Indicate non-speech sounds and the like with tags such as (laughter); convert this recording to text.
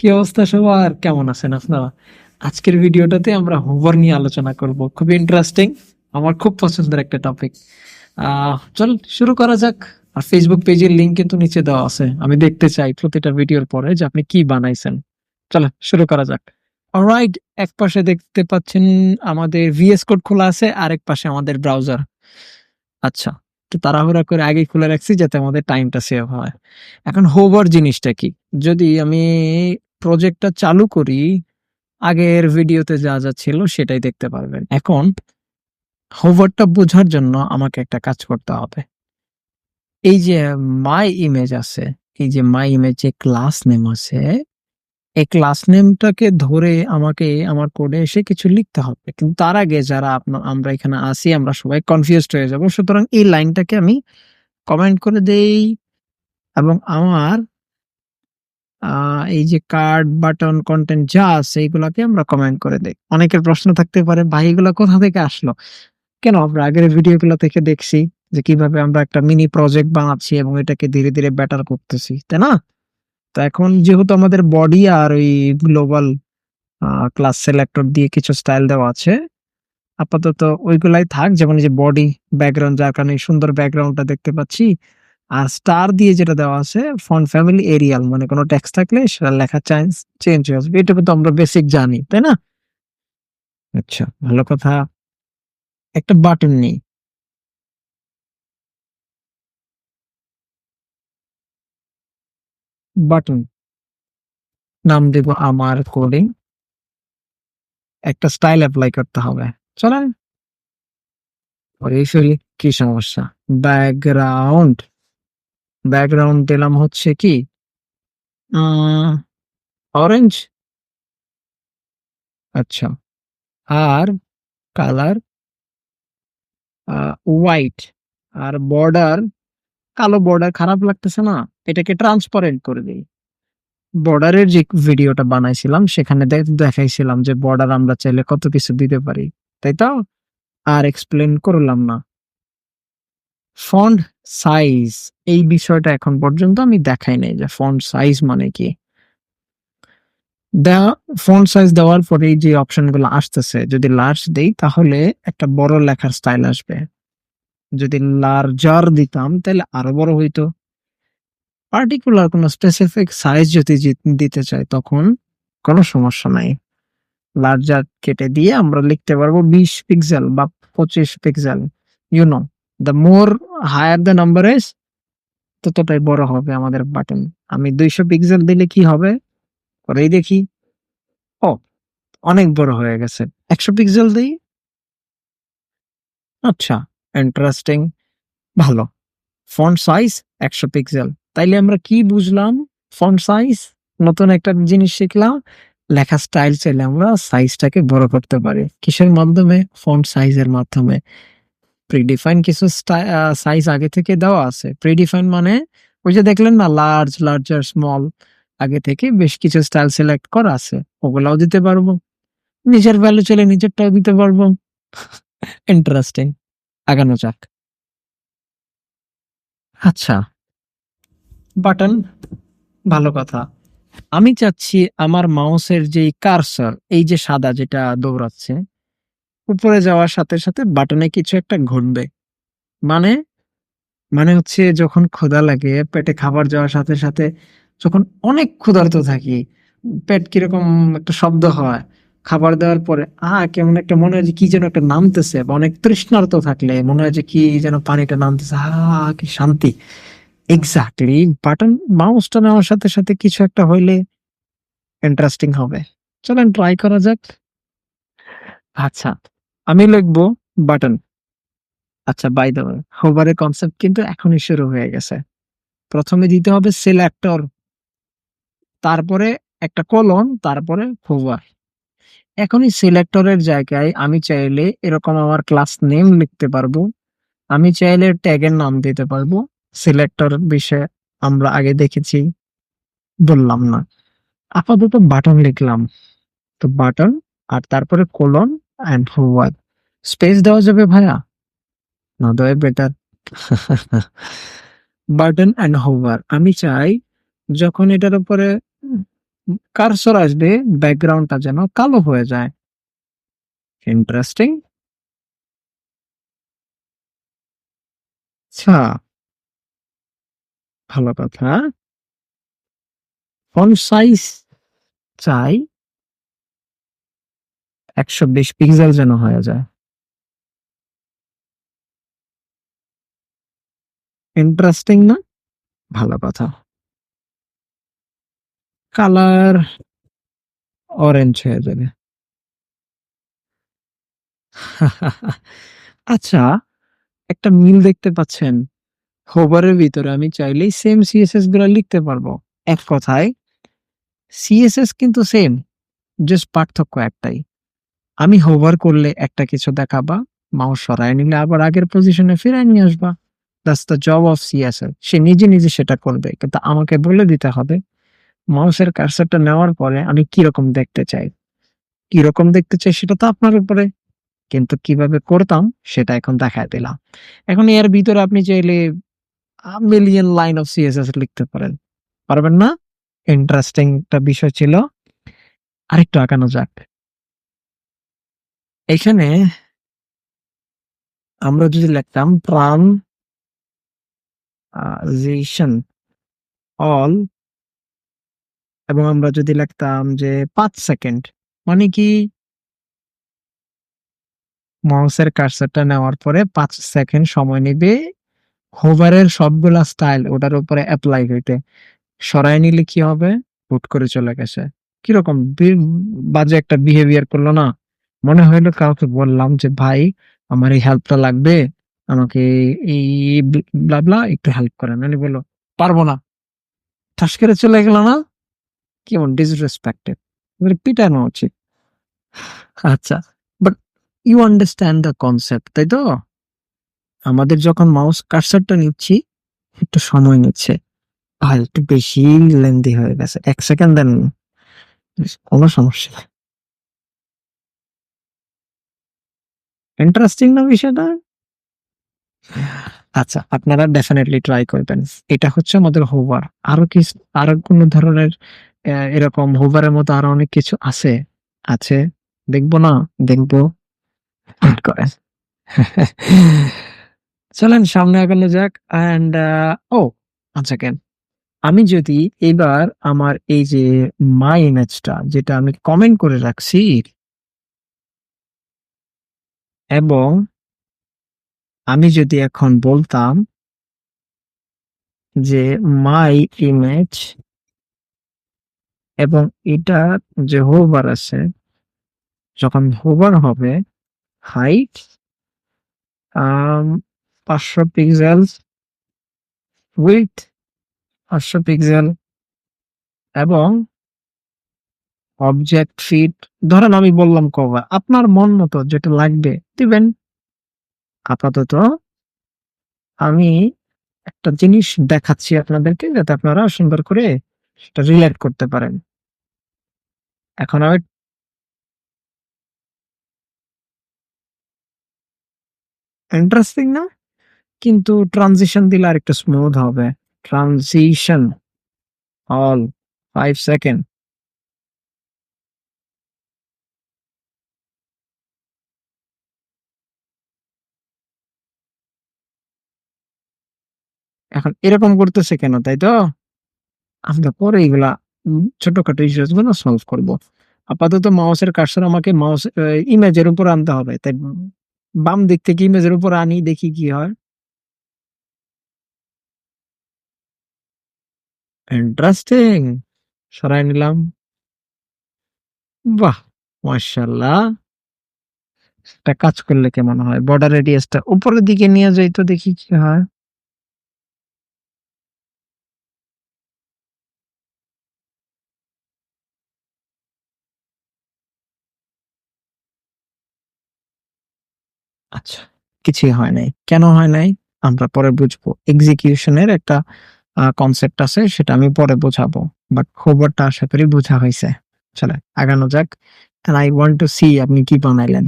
কি অবস্থা সবার? কেমন আছেন আপনারা? আজকের ভিডিওটাতে আমরা হোভার নিয়ে আলোচনা করব। খুবই ইন্টারেস্টিং আমার খুব পছন্দের একটা টপিক চল, শুরু করা যাক। আর ফেসবুক পেজের লিঙ্ক কিন্তু নিচে দেওয়া আছে। আমি দেখতে চাই প্রতিটা ভিডিওর পরে যে আপনি কি বানাইছেন। চলো, শুরু করা যাক। অলরাইট এক পাশে দেখতে পাচ্ছেন আমাদের ভিএস কোড খোলা আছে আর এক পাশে আমাদের ব্রাউজার আচ্ছা তো তাড়াহুড়া করে আগে খুলে রাখছি যাতে আমাদের টাইমটা সেভ হয়। এখন হোভার জিনিসটা কি? যদি আমি প্রজেক্টটা চালু করি, আগের ভিডিওতে যা যা ছিল সেটাই দেখতে পারবেন। এখন হোভারটা বোঝার জন্য আমাকে একটা কাজ করতে হবে। এই যে মাই ইমেজ আছে, এই যে মাই ইমেজ যে ক্লাস নেম আছে, এই ক্লাস নেমটাকে ধরে আমাকে আমার কোডে এসে কিছু লিখতে হবে। কিন্তু তার আগে যারা আপনার আমরা এখানে আসি আমরা সবাই কনফিউজড হয়ে যাব। সুতরাং এই লাইনটাকে আমি কমেন্ট করে দেই এবং আমার এই যে কার্ড বাটন কন্টেন্ট যা আছে এইগুলাকে আমরা কমেন্ট করে দেই। অনেকের প্রশ্ন থাকতে পারে, ভাই, এগুলো কোথা থেকে আসলো? কেন? আমরা আগের ভিডিওগুলো থেকে দেখছি যে কীভাবে আমরা একটা মিনি প্রজেক্ট বানাচ্ছি এবং এটাকে ধীরে ধীরে বেটার করতেছি, তাই না? তো এখন যেহেতু আমাদের বডি আর ওই গ্লোবাল ক্লাস সিলেক্টর দিয়ে কিছু স্টাইল দেওয়া আছে, আপাতত ওইগুলাই থাক। যেমন যে বডি ব্যাকগ্রাউন্ড যার কারণে সুন্দর ব্যাকগ্রাউন্ডটা দেখতে পাচ্ছি। আর স্টার দিয়ে যেটা দেওয়া আছে ফন্ট ফ্যামিলি এরিয়াল মানে কোনো টেক্সট থাকলে সেটা লেখা চেঞ্জ চেঞ্জ হয়ে আসবে। এটুকু তো আমরা বেসিক জানি, তাই না? আচ্ছা ভালো কথা। একটা বাটন নেই। বাটন নাম দেব আমার কোডিং একটা স্টাইল অ্যাপ্লাই করতে হবে। চলেন। কি সমস্যা? ব্যাকগ্রাউন্ড ব্যাকগ্রাউন্ড দিলাম হচ্ছে কি? অরেঞ্জ আচ্ছা। আর কালার হোয়াইট আর বর্ডার কালো বর্ডার খারাপ লাগতেছে না? এটাকে ট্রান্সপারেন্ট করে দিই। বর্ডারের যে ভিডিওটা বানাইছিলাম, সেখানে দেখাইছিলাম যে বর্ডার আমরা চাইলে কত কিছু দিতে পারি, তাই তো? আর এক্সপ্লেন করলাম না। ফন্ট সাইজ এই বিষয়টা এখন পর্যন্ত আমি দেখাই নাই যে ফন্ট সাইজ মানে কি। দেওয়া ফন্ট সাইজ দেওয়ার পরে এই যে অপশনগুলো আসতেছে, যদি লার্জ দেই তাহলে একটা বড় লেখার স্টাইল আসবে। যদি লার্জার দিতাম তাহলে আরও বড় হইতো। পার্টিকুলার কোনো স্পেসিফিক সাইজ যদি দিতে চাই তখন কোনো সমস্যা নাই। লার্জার কেটে দিয়ে আমরা লিখতে পারব বিশ পিক্সেল বা পঁচিশ pixel you know the more higher the number is ততটাই বড় হবে আমাদের বাটন আমি দুইশো পিক্সেল দিলে কি হবে? পরেই দেখি। ও, অনেক বড় হয়ে গেছে। একশো পিক্সেল দিই? আচ্ছা ইন্টারেস্টিং ভালো। ফন্ট সাইজ একশো পিক্সেল তাইলে আমরা কি বুঝলাম? ফন্ট সাইজ নতুন একটা জিনিস শিখলাম। লেখা স্টাইল চাইলে আমরা সাইজটাকে বড় করতে পারি। কিসের মাধ্যমে? ফন্ট সাইজের মাধ্যমে। প্রিডিফাইন কিছু সাইজ আগে থেকে দেওয়া আছে। প্রিডিফাইন মানে ওই যে দেখলেন না লার্জ লার্জার স্মল আগে থেকে বেশ কিছু স্টাইল সিলেক্ট করা আছে। ওগুলাও দিতে পারব। নিজের ভ্যালু চলে নিজেরটাও দিতে পারব। (laughs) ইন্টারেস্টিং আগানো যাক। আচ্ছা। বাটন, ভালো কথা। আমি চাচ্ছি আমার মাউসের যে কারসর এই যে সাদা যেটা দৌড়াচ্ছে উপরে যাওয়ার সাথে সাথে বাটনে কিছু একটা ঘটবে মানে? মানে হচ্ছে যখন ক্ষুধা লাগে, পেটে খাবার যাওয়ার সাথে সাথে যখন অনেক ক্ষুধার্ত থাকি, পেট কীরকম একটা শব্দ হয়, খাবার দেওয়ার পরে আ কেমন একটা মনে হয় যে কি যেন একটা নামতেছে, বা অনেক তৃষ্ণার্ত থাকলে মনে হয় যে কি যেন পানিটা নামতেছে আ কি শান্তি। এক্স্যাক্টলি বাটন মাউসটা নেওয়ার সাথে সাথে কিছু একটা হইলে ইন্টারেস্টিং হবে। চলেন ট্রাই করা যাক। আচ্ছা। আমি লিখব বাটন। আচ্ছা বাই দ্য হোভারের কনসেপ্ট কিন্তু এখনই শুরু হয়ে গেছে। প্রথমে দিতে হবে সিলেক্টর তারপরে একটা কলন তারপরে হোভার এখনই সিলেক্টরের জায়গায় আমি চাইলে এরকম আমার ক্লাস নেম লিখতে পারব। আমি চাইলে ট্যাগের নাম দিতে পারব। সিলেক্টর বিষয়ে আমরা আগে দেখেছি, বললাম না। আপাতত বাটন লিখলাম। তো বাটন, আর তারপরে কোলন অ্যান্ড হোভার স্পেস দেওয়া যাবে ভাইয়া? না দেওয়াই বেটার বাটন অ্যান্ড হোভার আমি চাই যখন এটার উপরে কারসর আসবে ব্যাকগ্রাউন্ডটা যেন কালো হয়ে যায়। ইন্টারেস্টিং আচ্ছা। ভালো কথা। ফন্ট সাইজ চাই। একশো বিশ পিক্সেল যেন হয়ে যায়। ইন্টারেস্টিং না? ভালো কথা। কালার অরেঞ্জ হয়ে যাবে। আচ্ছা একটা মিল দেখতে পাচ্ছেন। হোবারের ভিতরে আমি চাইলেই সেম সিএসএসগুলো লিখতে পারব। এক কথায় সিএসএস কিন্তু সেম জাস্ট পার্থক্য একটাই। আমি হোভার করলে একটা কিছু দেখাবা মাউস সরায় নিলে আবার আগের পজিশনে ফিরায় নিয়ে আসবা। That's the job of CSS সে নিজে নিজে সেটা করবে, কিন্তু আমাকে বলে দিতে হবে মাউসের কার্সারটা নেওয়ার পরে আমি কীরকম দেখতে চাই? কীরকম দেখতে চাই সেটা তো আপনার উপরে। কিন্তু কীভাবে করতাম সেটা এখন দেখায় দিলাম। এখন এর ভিতরে আপনি চাইলে মিলিয়ন লাইন অফ সিএসএস লিখতে পারেন। পারবেন না? ইন্টারেস্টিং একটা বিষয় ছিল। আরেকটু আগানো যাক। এখানে আমরা যদি লিখতাম ট্রানজিশন অল, এবং আমরা যদি লিখতাম যে পাঁচ সেকেন্ড মানে কি? মাউসের কার্সারটা নেওয়ার পরে পাঁচ সেকেন্ড সময় নেবে হোভারের সবগুলা স্টাইল ওটার উপরে অ্যাপ্লাই হইতে। সরায় নিলে কি হবে? হুট করে চলে গেছে। কীরকম? বাজে একটা বিহেভিয়ার করল না? মনে হইল কাউকে বললাম যে, ভাই, আমার এই হেল্পটা লাগবে, আমাকে এই ব্লাবলা একটু হেল্প করেন। উনি বলল, পারব না। ঠাস করে চলে গেল না? কেমন ডিসরেসপেক্টেড পিটানো উচিত। আচ্ছা but you understand the concept তাই তো? আমাদের যখন মাউস কার্সারটা নিচ্ছি, একটু সময় নিচ্ছে। আর একটু বেশি লেন্দি হয়ে গেছে। এক সেকেন্ড দেন। কোনো সমস্যা ইন্টারেস্টিং না বিষয়টা? আচ্ছা আপনারা ডেফিনেটলি ট্রাই করবেন। এটা হচ্ছে আমাদের হোভার আরও কি, আরও কোন ধরনের এরকম হোভারের মতো আরও অনেক কিছু আছে? আছে? দেখব না? দেখব। চলেন, সামনে আগানো যাক। অ্যান্ড ও আচ্ছা কেন আমি যদি এবার আমার এই যে মাই ইমেজটা যেটা আমি কমেন্ট করে রাখছি এবং আমি যদি এখন বলতাম যে মাই ইমেজ এবং এটা যে হোভার আছে, যখন হোভার হবে হাইট পাঁচশো পিক্সেল উইথ পাঁচশো পিক্সেল এবং অবজেক্ট ফিট ধরেন আমি বললাম কভার আপনার মন মতো যেটা লাগবে, দিবেন। আপাতত আমি একটা জিনিস দেখাচ্ছি আপনাদেরকে যাতে আপনারা সুন্দর করে সেটা রিলেট করতে পারেন। এখন আমি ইন্টারেস্টিং না, কিন্তু ট্রানজিশন দিলে আর একটু স্মুথ হবে। ট্রানজিশন অল ফাইভ সেকেন্ড এখন এরকম করতেছে কেন, তাই তো? আমরা পরে এগুলা ছোটখাটো ইস্যুসগুলো সলভ করব। আপাতত মাউসের কার্সর আমাকে মাউস ইমেজের উপর আনতে হবে। তাই বাম দিক থেকে ইমেজের উপর আনি, দেখি কি হয়। ইন্টারেস্টিং সরাই নিলাম। বাহ! মাশাল্লাহ একটা কাজ করলে কেমন হয়? বর্ডার রেডিয়াসটা উপরের দিকে নিয়ে যাই তো দেখি কি হয়। আচ্ছা। কিছুই হয় নাই। কেন হয় নাই? আমরা পরে বুঝব। এক্সিকিউশনের একটা কনসেপ্ট আছে, সেটা আমি পরে বোঝাবো। বাট খবরটা আশা করি বোঝা হয়েছে। চলে, আগানো যাক। আই ওয়ান্ট টু সি আপনি কি বানাইলেন.